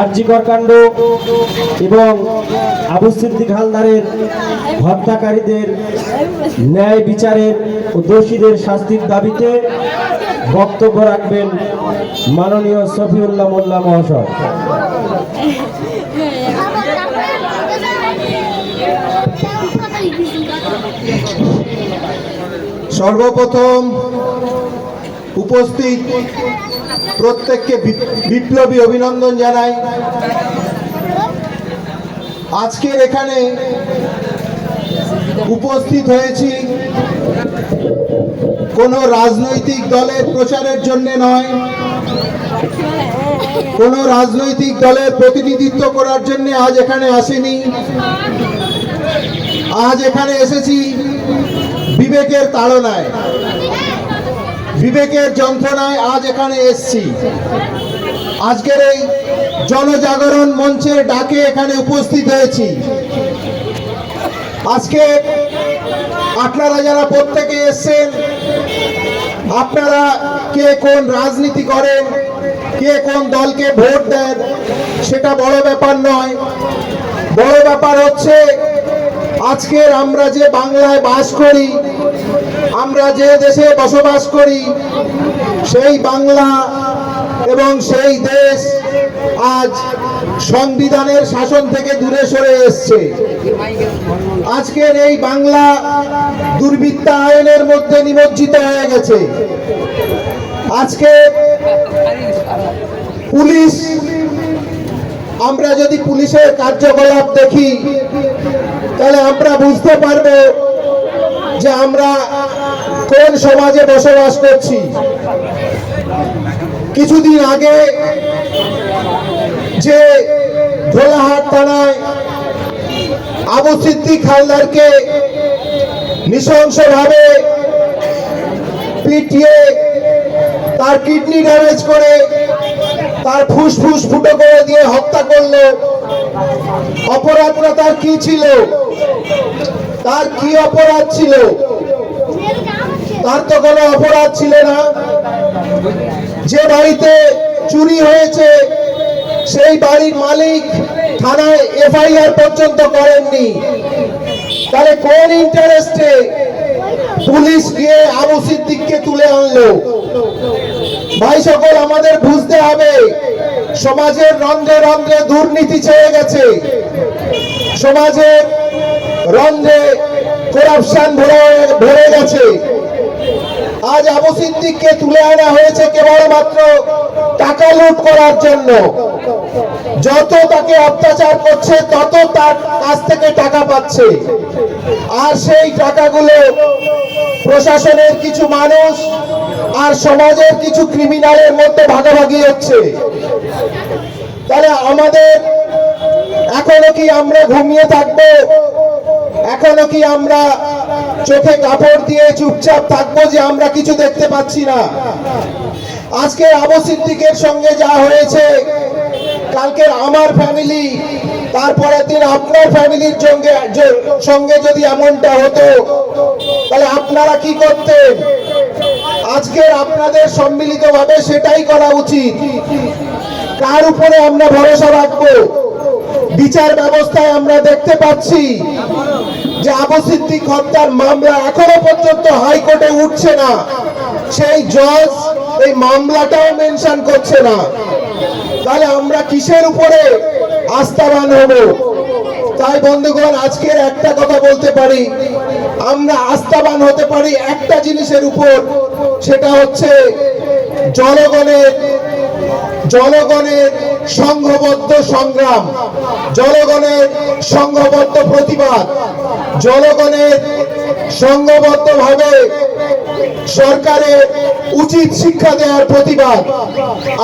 আর্যিকর কাণ্ড এবং আবু সিদ্দিক হালদারের হত্যাকারীদের ন্যায় বিচারের ও দোষীদের শাস্তির দাবিতে বক্তব্য রাখবেন মাননীয় সফিউল্লাহ মোল্লা মহাশয়। সর্বপ্রথম উপস্থিত প্রত্যেককে বিপ্লবী অভিনন্দন জানাই। আজকের এখানে উপস্থিত হয়েছি কোনো রাজনৈতিক দলের প্রচারের জন্য নয়, কোনো রাজনৈতিক দলের প্রতিনিধিত্ব করার জন্য আজ এখানে আসেনি। আজ এখানে এসেছি বিবেকের তাড়নায়। বিবেকের যন্ত্রণায় আজ এখানে এসছি। আজকের এই জনজাগরণ মঞ্চের ডাকে এখানে উপস্থিত হয়েছি। আজকে আপনারা যারা প্রত্যেকে এসছেন, আপনারা কে কোন রাজনীতি করেন, কে কোন দলকে ভোট দেন, সেটা বড় ব্যাপার নয়। বড় ব্যাপার হচ্ছে, আজকের আমরা যে বাংলায় বাস করি আমরা যে দেশে বসবাস করি, সেই বাংলা এবং সেই দেশ আজ সংবিধানের শাসন থেকে দূরে সরে এসছে। আজকের এই বাংলা দুর্বৃত্তা আইনের মধ্যে নিমজ্জিত হয়ে গেছে। আজকে পুলিশ, আমরা যদি পুলিশের কার্যকলাপ দেখি, তাহলে আমরা বুঝতে পারব যে আমরা কোন সমাজে বসবাস করছি। কিছুদিন আগে যে ভোলাহাট থানায় আবু সিদ্দিক হালদারকে নৃশংসভাবে পিটিয়ে তার কিডনি ড্যামেজ করে তার ফুসফুস ফুটো করে দিয়ে হত্যা করল। অপরাধটা তার কি ছিল? তার কি অপরাধ ছিল? তার তো কোনো অপরাধ ছিল না। যে বাড়িতে চুরি হয়েছে, সেই বাড়ির মালিক থানায় এফআইআর পর্যন্ত করেননি। তাহলে কোন ইন্টারেস্টে পুলিশ গিয়ে আবু সিদ্দিককে তুলে আনলো? ভাই সকল, আমাদের বুঝতে হবে, সমাজের রন্ধ্রে রন্ধ্রে দুর্নীতি চেয়ে গেছে। সমাজের রন্ধ্রে করাপশন ভরে ভরে গেছে। আজ আবু সিদ্দিককে তুলে আনা হয়েছে কেবলমাত্র টাকা লুট করার জন্য। যত তাকে অত্যাচার করছে, তত তার কাছ থেকে টাকা পাচ্ছে। আর সেই টাকাগুলো প্রশাসনের কিছু মানুষ আর সমাজের কিছু ক্রিমিনালের মধ্যে ভাগাভাগি হচ্ছে। তাহলে আমাদের এখনও কি আমরা ঘুমিয়ে থাকব? এখনও কি আমরা চোখে কাপড় দিয়ে চুপচাপ থাকব যে আমরা কিছু দেখতে পাচ্ছি না? আজকে আবু সিদ্দিকের সঙ্গে যা হয়েছে কালকে আমার ফ্যামিলি তারপরের দিন আপনার ফ্যামিলির সঙ্গে সঙ্গে যদি এমনটা হতো, তাহলে আপনারা কি করতেন? আজকে আপনাদের সম্মিলিতভাবে সেটাই করা উচিত। কার উপরে আমরা ভরসা রাখব? বিচার ব্যবস্থায় আমরা দেখতে পাচ্ছি যে আবু সিদ্দিক হত্যার মামলা এখনও পর্যন্ত হাইকোর্টে উঠছে না। সেই জজ এই মামলাটাও মেনশন করছে না। তাহলে আমরা কিসের উপরে আস্থাবান হব? তাই বন্ধুগণ, আজকের একটা কথা বলতে পারি। আমরা আস্থাবান হতে পারি একটা জিনিসের উপর, সেটা হচ্ছে জনগণের জনগণের সংঘবদ্ধ সংগ্রাম, জনগণের সংঘবদ্ধ প্রতিবাদ, জনগণের সংঘবদ্ধভাবে সরকারের উচিত শিক্ষা দেওয়ার প্রতিবাদ।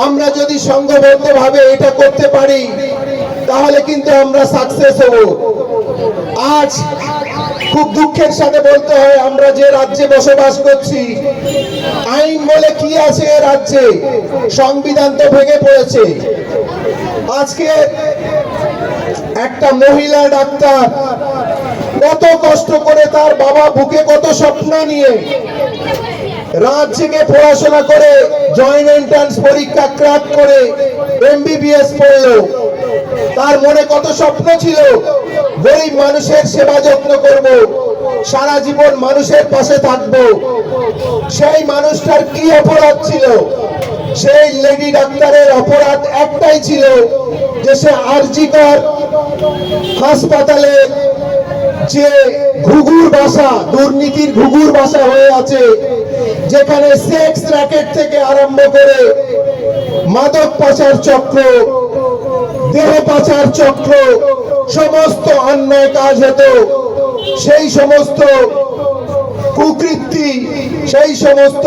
আমরা যদি সংঘবদ্ধভাবে এটা করতে পারি, তাহলে কিন্তু আমরা সাকসেস হব। আজ খুব দুঃখের সাথে বলতে হয়, আমরা যে রাজ্যে বসবাস করছি, আইন বলে কি আছে এ রাজ্যে? সংবিধান তো ভেঙে পড়েছে। আজকে একটা মহিলা ডাক্তার কত কষ্ট করে তার বাবা বুকে কত স্বপ্ন নিয়ে রাত জেগে পড়াশোনা করে জয়েন্ট এন্ট্রান্স পরীক্ষা ক্রাক করে, এমবিবিএস পড়ল। তার মনে কত স্বপ্ন ছিল? গরিব মানুষের সেবা যত্ন করব, সারা জীবন মানুষের পাশে থাকব। সেই মানুষটার কি অপরাধ ছিল? সেই লেডি ডাক্তারের অপরাধ একটাই ছিল যে সে আরজিকর হাসপাতালে যে ঘুঘুর বাসা, দুর্নীতির ঘুঘুর বাসা হয়ে আছে, যেখানে সেক্স র্যাকেট থেকে আরম্ভ করে মাদক পাচার চক্র দেহ পাচার চক্র, সমস্ত অন্যায় কাজ হতো। সেই সমস্ত কুকৃতি, সেই সমস্ত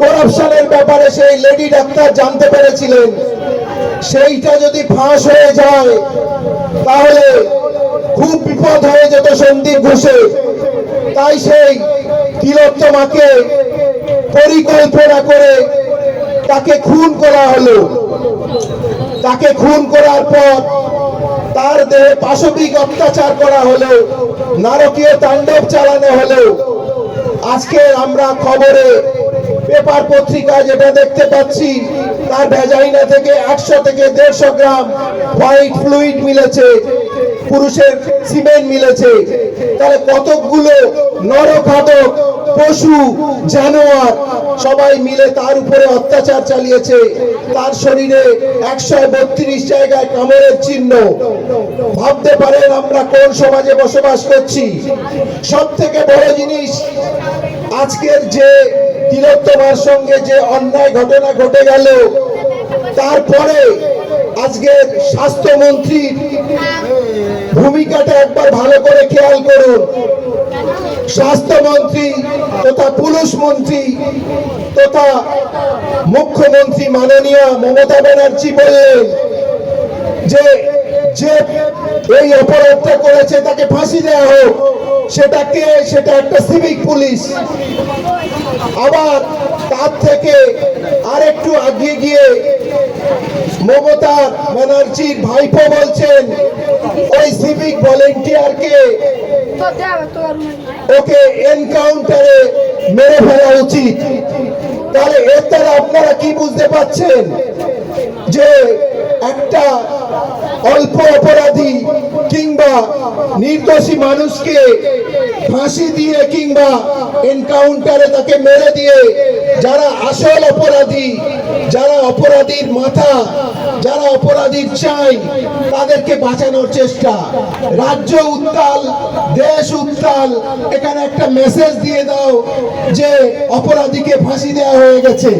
করাপশনের ব্যাপারে সেই লেডি ডাক্তার জানতে পেরেছিলেন। সেইটা যদি ফাঁস হয়ে যায়, তাহলে খুব বিপদ হয়ে যেত সন্দীপ ঘোষে তাই সেই তিলোত্তমাকে পরিকল্পনা করে তাকে খুন করা হলো। তাকে খুন করার পর তার দেহে পাশবিক অত্যাচার করা হলো নারকীয় তাণ্ডব চালানো হলো আজকে আমরা খবরে পেপার পত্রিকা যেটা দেখতে পাচ্ছি, তার ভেজাইনা থেকে একশো থেকে দেড়শো গ্রাম হোয়াইট ফ্লুইড মিলেছে, পুরুষের সিমেন্ট মিলেছে। তাহলে কতকগুলো নরখাতক পশু, জানোয়ার, সবাই মিলে তার উপরে অত্যাচার চালিয়েছে। তার শরীরে একশো বত্রিশ জায়গায় কামড়ের চিহ্ন। ভাবতে পারেন আমরা কোন সমাজে বসবাস করছি? সব থেকে বড় জিনিস, আজকের যে তিলোত্তমার সঙ্গে যে অন্যায় ঘটনা ঘটে গেল, তারপরে আজকের স্বাস্থ্যমন্ত্রীর ভূমিকাটা একবার ভালো করে খেয়াল করুন। স্বাস্থ্যমন্ত্রী তথা পুলিশ মন্ত্রী তথা মুখ্যমন্ত্রী মাননীয় মমতা ব্যানার্জি বললেন যে যে এই অপরাধটা করেছে তাকে ফাঁসি দেওয়া হোক, সেটা কে? সেটা একটা সিভিক পুলিশ। আবার তার থেকে আরেকটু আগিয়ে গিয়ে মমতা ব্যানার্জির ভাইপো বলছেন, ওই সিভিক ভলেন্টিয়ারকে ওকে এনকাউন্টারে মেরে ফেলা উচিত। তাহলে এর দ্বারা আপনারা কি বুঝতে পাচ্ছেন যে একটা অল্প অপরাধী কিংবা নির্দোষী মানুষকে ফাঁসি দিয়ে কিংবা এনকাউন্টারে তাকে মেরে দিয়ে যারা আসল অপরাধী অপরাধীর মাথা, যারা অপরাধীর চাই, তাদেরকে বাঁচানোর চেষ্টা। রাজ্য উত্তাল, দেশ উত্তাল, এখানে একটা মেসেজ দিয়ে দাও যে অপরাধীকে ফাঁসি দেওয়া হয়ে গেছে।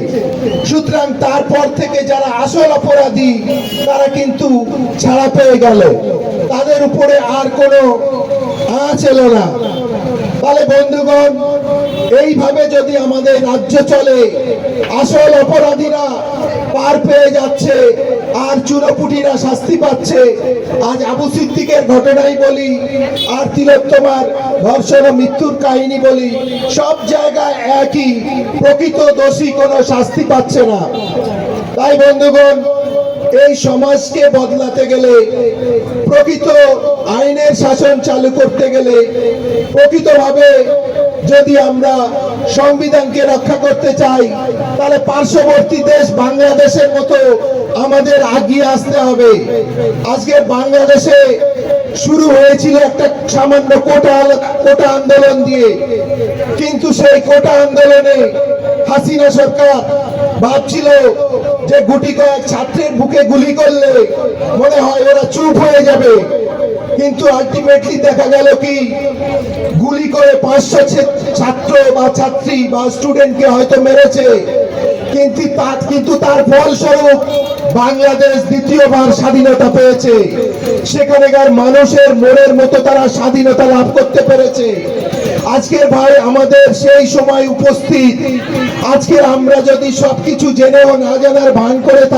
সুতরাং তারপর থেকে যারা আসল অপরাধী, তারা কিন্তু ছাড়া পেয়ে গেল। তাদের উপরে আর কোনো আঁচ এলো না। তাহলে বন্ধুগণ, এইভাবে যদি আমাদের রাজ্য চলে, আসল অপরাধীরা পার পেয়ে যাচ্ছে, আর চুনোপুটিরা শাস্তি পাচ্ছে, আজ আবু সিদ্দিকের ঘটনাই বলি, আর তিলোত্তমার ধর্ষণ ও মৃত্যুর কাহিনী বলি, সব জায়গায় একই, প্রকৃত দোষী কোনো শাস্তি পাচ্ছে না। তাই বন্ধুগণ, এই সমাজকে বদলাতে গেলে, প্রকৃত আইনের শাসন চালু করতে গেলে প্রকৃতভাবে যদি আমরা সংবিধানকে রক্ষা করতে চাই, তাহলে পার্শ্ববর্তী দেশ বাংলাদেশের মতো আমাদের আগিয়ে আসতে হবে। আজকে বাংলাদেশে শুরু হয়েছিল একটা সামান্য কোটা কোটা আন্দোলন দিয়ে। কিন্তু সেই কোটা আন্দোলনে হাসিনা সরকার ভাবছিল যে গুটি কয়েক ছাত্রের বুকে গুলি করলে মনে হয় ওরা চুপ হয়ে যাবে। কিন্তু আলটিমেটলি দেখা গেল কি, গুলি করে পাঁচশো ছাত্র বা ছাত্রী বা স্টুডেন্টকে হয়তো মেরেছে। কিন্তু তার কিন্তু তার ফলস্বরূপ বাংলাদেশ দ্বিতীয়বার স্বাধীনতা পেয়েছে। সেখানেকার মানুষের মনের মতো তারা স্বাধীনতা লাভ করতে পেরেছে। আজকের ভাই আমাদের সেই সময় উপস্থিত। আজকে আমরা যদি সবকিছু জেনেও না জানার ভান করে